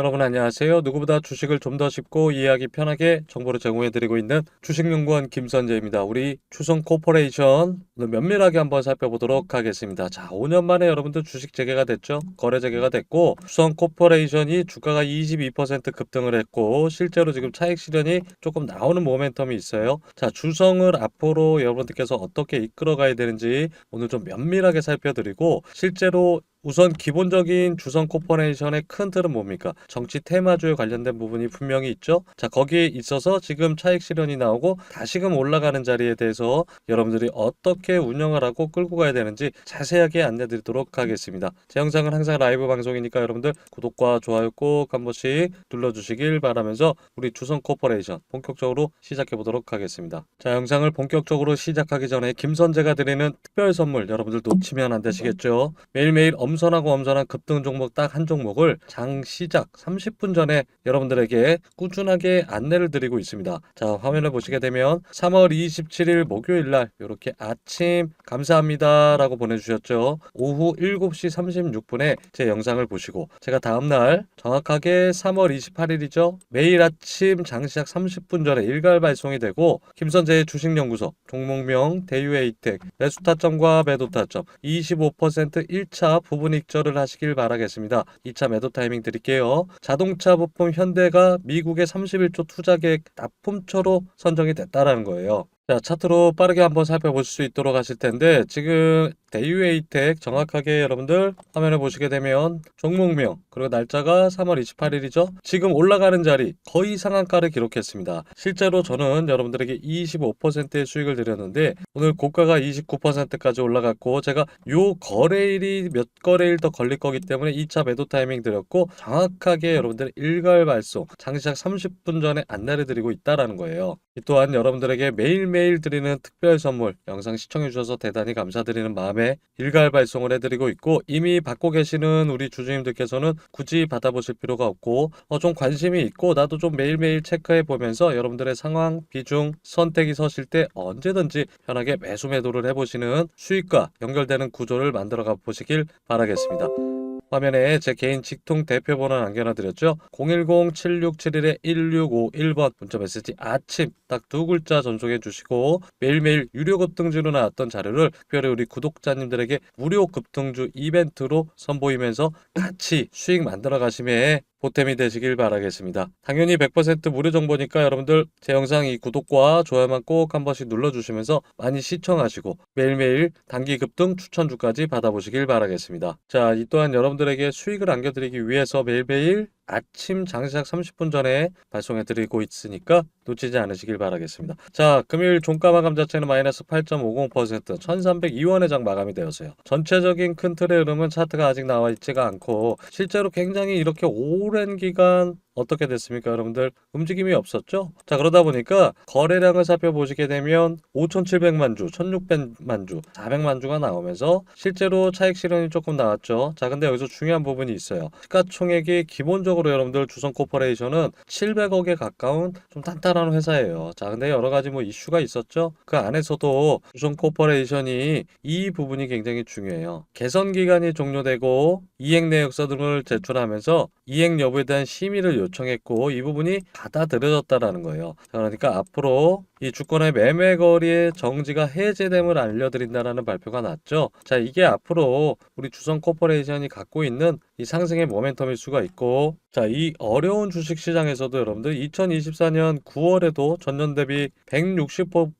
여러분 안녕하세요. 누구보다 주식을 좀 더 쉽고 이해하기 편하게 정보를 제공해드리고 있는 주식연구원 김선재입니다. 우리 추성 코퍼레이션 오늘 면밀하게 한번 살펴보도록 하겠습니다. 자, 5년 만에 여러분들 주식 재개가 됐죠. 거래 재개가 됐고 추성 코퍼레이션이 주가가 22% 급등을 했고 실제로 지금 차익 실현이 조금 나오는 모멘텀이 있어요. 자, 주성을 앞으로 여러분들께서 어떻게 이끌어가야 되는지 오늘 좀 면밀하게 살펴드리고 실제로 우선 기본적인 주성 코퍼레이션의 큰 틀은 뭡니까? 정치 테마주에 관련된 부분이 분명히 있죠. 자, 거기에 있어서 지금 차익 실현이 나오고 다시금 올라가는 자리에 대해서 여러분들이 어떻게 운영을 하고 끌고 가야 되는지 자세하게 안내 드리도록 하겠습니다. 제 영상은 항상 라이브 방송이니까 여러분들 구독과 좋아요 꼭 한 번씩 눌러 주시길 바라면서 우리 주성 코퍼레이션 본격적으로 시작해 보도록 하겠습니다. 자, 영상을 본격적으로 시작하기 전에 김선재가 드리는 특별 선물 여러분들 놓치면 안 되시겠죠. 매일매일 엄선하고 엄선한 급등 종목 딱 한 종목을 장 시작 30분 전에 여러분들에게 꾸준하게 안내를 드리고 있습니다. 자, 화면을 보시게 되면 3월 27일 목요일 날 이렇게 아침 감사합니다라고 보내주셨죠. 오후 7시 36분에 제 영상을 보시고 제가 다음날 정확하게 3월 28일이죠. 매일 아침 장시작 30분 전에 일괄 발송이 되고 김선재의 주식연구소 종목명 대유에이텍 매수 타점과 매도 타점 25% 1차 부분 익절을 하시길 바라겠습니다. 2차 매도 타이밍 드릴게요. 자동차 부품 현대가 미국의 31조 투자 계획 납품처로 선정이 됐다라는 거예요. 자, 차트로 빠르게 한번 살펴볼 수 있도록 하실 텐데 지금 대유에이텍 정확하게 여러분들 화면을 보시게 되면 종목명 그리고 날짜가 3월 28일이죠. 지금 올라가는 자리 거의 상한가를 기록했습니다. 실제로 저는 여러분들에게 25%의 수익을 드렸는데 오늘 고가가 29%까지 올라갔고 제가 요 거래일이 몇 거래일 더 걸릴 거기 때문에 2차 매도 타이밍 드렸고 정확하게 여러분들 일괄 발송 장시작 30분 전에 안내를 드리고 있다라는 거예요. 이 또한 여러분들에게 매일매일 드리는 특별 선물 영상 시청해 주셔서 대단히 감사드리는 마음에 일괄 발송을 해드리고 있고 이미 받고 계시는 우리 주주님들께서는 굳이 받아보실 필요가 없고 어, 좀 관심이 있고 나도 좀 매일매일 체크해 보면서 여러분들의 상황 비중 선택이 서실 때 언제든지 편하게 매수 매도를 해보시는 수익과 연결되는 구조를 만들어 가 보시길 바라겠습니다. 화면에 제 개인 직통 대표번호 남겨놔드렸죠. 010-7671-1651번 문자 메시지 아침 딱 두 글자 전송해 주시고 매일매일 유료 급등주로 나왔던 자료를 특별히 우리 구독자님들에게 무료 급등주 이벤트로 선보이면서 같이 수익 만들어 가심에 보탬이 되시길 바라겠습니다. 당연히 100% 무료 정보니까 여러분들 제 영상 이 구독과 좋아요만 꼭 한 번씩 눌러주시면서 많이 시청하시고 매일매일 단기 급등 추천주까지 받아보시길 바라겠습니다. 자, 이 또한 여러분들에게 수익을 안겨드리기 위해서 매일매일 아침 장시작 30분 전에 발송해 드리고 있으니까 놓치지 않으시길 바라겠습니다. 자, 금요일 종가 마감 자체는 마이너스 8.50% 1302원의 장 마감이 되었어요. 전체적인 큰 틀의 흐름은 차트가 아직 나와 있지가 않고 실제로 굉장히 이렇게 오랜 기간 어떻게 됐습니까, 여러분들? 움직임이 없었죠? 자, 그러다 보니까 거래량을 살펴보시게 되면 5,700만 주, 1,600만 주, 400만 주가 나오면서 실제로 차익 실현이 조금 나왔죠. 자, 근데 여기서 중요한 부분이 있어요. 시가총액이 기본적으로 여러분들 주성 코퍼레이션은 700억에 가까운 좀 단단한 회사예요. 자, 근데 여러 가지 뭐 이슈가 있었죠. 그 안에서도 주성 코퍼레이션이 이 부분이 굉장히 중요해요. 개선 기간이 종료되고 이행 내역서 등을 제출하면서 이행 여부에 대한 심의를 요청했고 이 부분이 받아들여졌다라는 거예요. 자, 그러니까 앞으로 이 주권의 매매 거리의 정지가 해제됨을 알려드린다라는 발표가 났죠. 자, 이게 앞으로 우리 주성 코퍼레이션이 갖고 있는 이 상승의 모멘텀일 수가 있고, 자, 이 어려운 주식 시장에서도 여러분들 2024년 9월에도 전년 대비 160%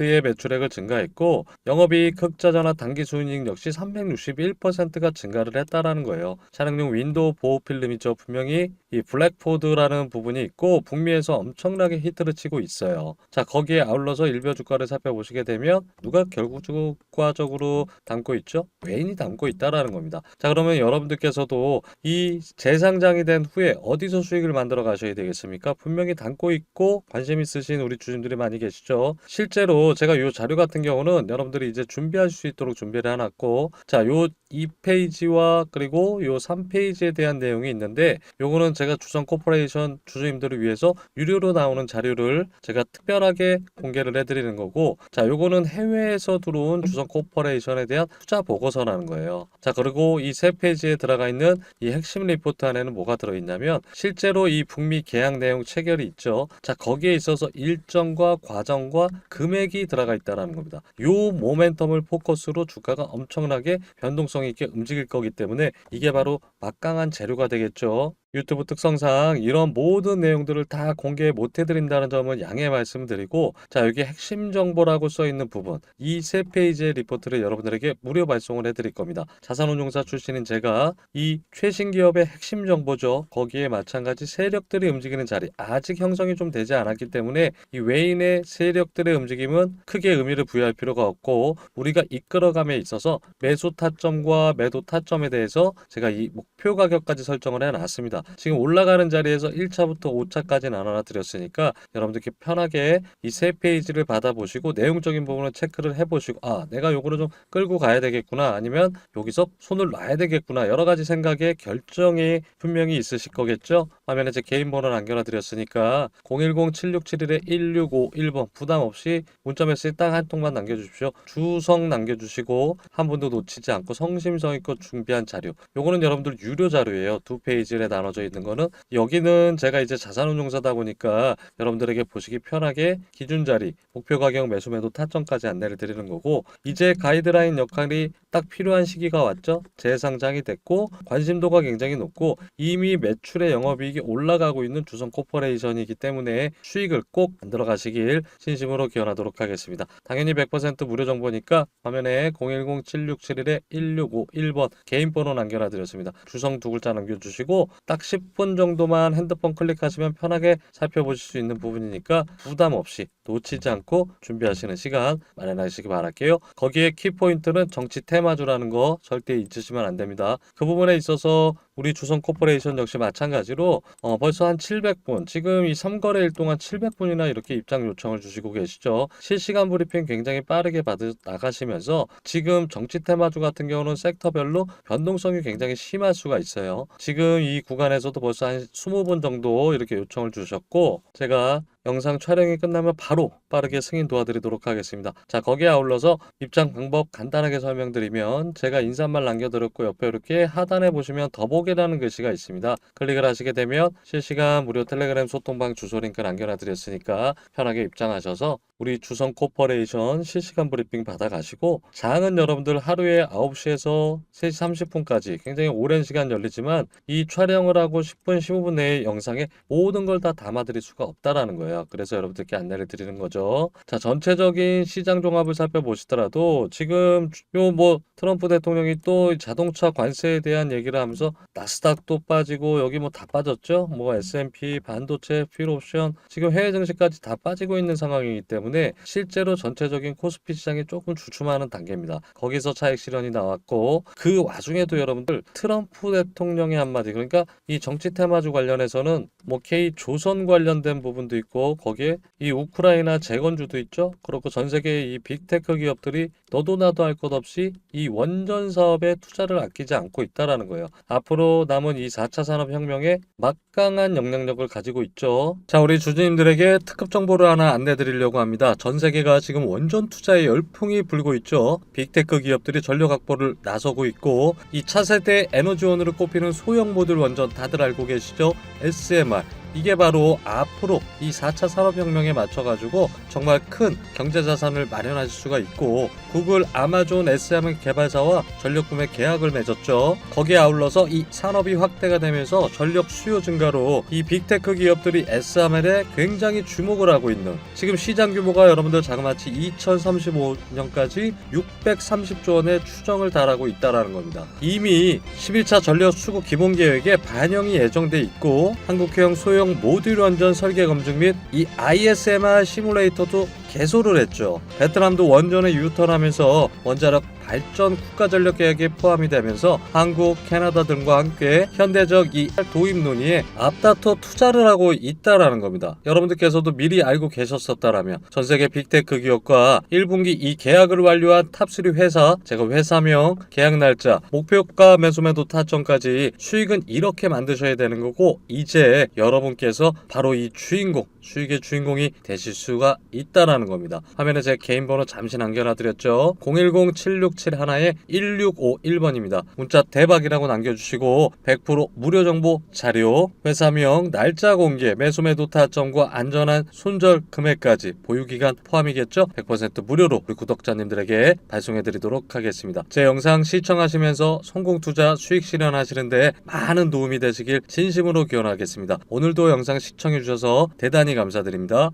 의 매출액을 증가했고 영업이익 흑자전화 당기순이익 역시 361%가 증가를 했다라는 거예요. 차량용 윈도우 보호 필름이죠. 분명히 이 블랙포드라는 부분이 있고 북미에서 엄청나게 히트를 치고 있어요. 자 거기에 아울러서 일별 주가를 살펴보시게 되면 누가 결과적으로 담고 있죠? 외인이 담고 있다라는 겁니다. 자 그러면 여러분들께서도 이 재상장이 된 후에 어디서 수익을 만들어 가셔야 되겠습니까? 분명히 담고 있고 관심 있으신 우리 주주들이 많이 계시죠. 실 실제로 제가 이 자료 같은 경우는 여러분들이 이제 준비할 수 있도록 준비를 해놨고 자, 요 2페이지와 그리고 요 3페이지에 대한 내용이 있는데 요거는 제가 주성 코퍼레이션 주주님들을 위해서 유료로 나오는 자료를 제가 특별하게 공개를 해드리는 거고 자, 요거는 해외에서 들어온 주성 코퍼레이션에 대한 투자 보고서라는 거예요. 자, 그리고 이 세 페이지에 들어가 있는 이 핵심 리포트 안에는 뭐가 들어있냐면 실제로 이 북미 계약 내용 체결이 있죠. 자, 거기에 있어서 일정과 과정과 금액이 들어가 있다라는 겁니다. 요 모멘텀을 포커스로 주가가 엄청나게 변동성 있게 움직일 거기 때문에 이게 바로 막강한 재료가 되겠죠. 유튜브 특성상 이런 모든 내용들을 다 공개 못 해드린다는 점은 양해 말씀드리고 자 여기 핵심 정보라고 써 있는 부분 이 세 페이지의 리포트를 여러분들에게 무료 발송을 해드릴 겁니다. 자산운용사 출신인 제가 이 최신 기업의 핵심 정보죠. 거기에 마찬가지 세력들이 움직이는 자리 아직 형성이 좀 되지 않았기 때문에 이 외인의 세력들의 움직임은 크게 의미를 부여할 필요가 없고 우리가 이끌어감에 있어서 매수 타점과 매도 타점에 대해서 제가 이 목표 가격까지 설정을 해놨습니다. 지금 올라가는 자리에서 1차부터 5차까지 나눠 드렸으니까 여러분들께 편하게 이 세 페이지를 받아보시고 내용적인 부분을 체크를 해보시고 아 내가 요거를 좀 끌고 가야 되겠구나 아니면 여기서 손을 놔야 되겠구나 여러 가지 생각에 결정이 분명히 있으실 거겠죠 화면에 제 개인 번호 남겨놔 드렸으니까 010-7671-1651번 부담 없이 문자 메시지 딱 한 통만 남겨주십시오. 주성 남겨주시고 한 분도 놓치지 않고 성심성의껏 준비한 자료. 요거는 여러분들 유료 자료예요. 두 페이지에 나눠져 있는 거는. 여기는 제가 이제 자산운용사다 보니까 여러분들에게 보시기 편하게 기준 자리, 목표 가격 매수 매도 타점까지 안내를 드리는 거고 이제 가이드라인 역할이 딱 필요한 시기가 왔죠. 재상장이 됐고 관심도가 굉장히 높고 이미 매출의 영업이익 이 올라가고 있는 주성 코퍼레이션이기 때문에 수익을 꼭 만들어 가시길 진심으로 기원하도록 하겠습니다. 당연히 100% 무료 정보니까 화면에 010-7671-1651번 개인 번호 남겨놔 드렸습니다. 주성 두 글자 남겨주시고 딱 10분 정도만 핸드폰 클릭하시면 편하게 살펴보실 수 있는 부분이니까 부담 없이 놓치지 않고 준비하시는 시간 마련하시기 바랄게요. 거기에 키포인트는 정치 테마주라는 거 절대 잊으시면 안 됩니다. 그 부분에 있어서 우리 주성 코퍼레이션 역시 마찬가지로 어, 벌써 한 700분, 지금 이 3거래일 동안 700분이나 이렇게 입장 요청을 주시고 계시죠. 실시간 브리핑 굉장히 빠르게 받아 나가시면서 지금 정치 테마주 같은 경우는 섹터별로 변동성이 굉장히 심할 수가 있어요. 지금 이 구간에서도 벌써 한 20분 정도 이렇게 요청을 주셨고 제가 영상 촬영이 끝나면 바로 빠르게 승인 도와드리도록 하겠습니다. 자, 거기에 아울러서 입장 방법 간단하게 설명드리면 제가 인사말 남겨드렸고 옆에 이렇게 하단에 보시면 더보기라는 글씨가 있습니다. 클릭을 하시게 되면 실시간 무료 텔레그램 소통방 주소 링크 남겨놔드렸으니까 편하게 입장하셔서 우리 주성 코퍼레이션 실시간 브리핑 받아가시고 사항은 여러분들 하루에 9시에서 3시 30분까지 굉장히 오랜 시간 열리지만 이 촬영을 하고 10분 15분 내에 영상에 모든 걸 다 담아드릴 수가 없다라는 거예요. 그래서 여러분들께 안내를 드리는 거죠. 자 전체적인 시장 종합을 살펴보시더라도 지금 요 뭐 트럼프 대통령이 또 자동차 관세에 대한 얘기를 하면서 나스닥도 빠지고 여기 뭐 다 빠졌죠. 뭐 S&P 반도체 필옵션 지금 해외 증시까지 다 빠지고 있는 상황이기 때문에 실제로 전체적인 코스피 시장이 조금 주춤하는 단계입니다. 거기서 차익 실현이 나왔고 그 와중에도 여러분들 트럼프 대통령의 한마디 그러니까 이 정치 테마주 관련해서는 뭐 K 조선 관련된 부분도 있고 거기에 이 우크라이나 재건주도 있죠. 그렇고 전 세계 이 빅테크 기업들이 너도 나도 할 것 없이 이 원전 사업에 투자를 아끼지 않고 있다라는 거예요. 앞으로 남은 이 4차 산업 혁명에 막강한 영향력을 가지고 있죠. 자, 우리 주주님들에게 특급 정보를 하나 안내 드리려고 합니다. 전 세계가 지금 원전 투자에 열풍이 불고 있죠. 빅테크 기업들이 전력 확보를 나서고 있고 이 차세대 에너지원으로 꼽히는 소형 모듈 원전 다들 알고 계시죠? SMR 이게 바로 앞으로 이 4차 산업혁명에 맞춰가지고 정말 큰 경제 자산을 마련하실 수가 있고 구글, 아마존, SM 개발사와 전력 구매 계약을 맺었죠. 거기에 아울러서 이 산업이 확대가 되면서 전력 수요 증가로 이 빅테크 기업들이 SML에 굉장히 주목을 하고 있는 지금 시장 규모가 여러분들 자그마치 2035년까지 630조 원의 추정을 달하고 있다라는 겁니다. 이미 11차 전력 수급 기본 계획에 반영이 예정돼 있고 한국형 소형 모듈 원전 설계 검증 및 이 ISMR 시뮬레이터도 개소를 했죠. 베트남도 원전에 유턴하면서 원자력 발전 국가전력 계획에 포함이 되면서 한국, 캐나다 등과 함께 현대적 이 도입 논의에 앞다퉈 투자를 하고 있다라는 겁니다. 여러분들께서도 미리 알고 계셨었다라면 전 세계 빅테크 기업과 1분기 이 계약을 완료한 탑3 회사, 제가 회사명, 계약 날짜, 목표가 매수매도 타점까지 수익은 이렇게 만드셔야 되는 거고 이제 여러분께서 바로 이 주인공, 수익의 주인공이 되실 수가 있다라는 겁니다. 화면에 제 개인 번호 잠시 남겨놔드렸죠. 010-7671-1651번입니다. 문자 대박이라고 남겨주시고 100% 무료 정보 자료, 회사명, 날짜 공개, 매수 매도 타점과 안전한 손절 금액까지 보유기간 포함이겠죠? 100% 무료로 우리 구독자님들에게 발송해드리도록 하겠습니다. 제 영상 시청하시면서 성공 투자 수익 실현하시는데 많은 도움이 되시길 진심으로 기원하겠습니다. 오늘도 영상 시청해주셔서 대단히 감사드립니다.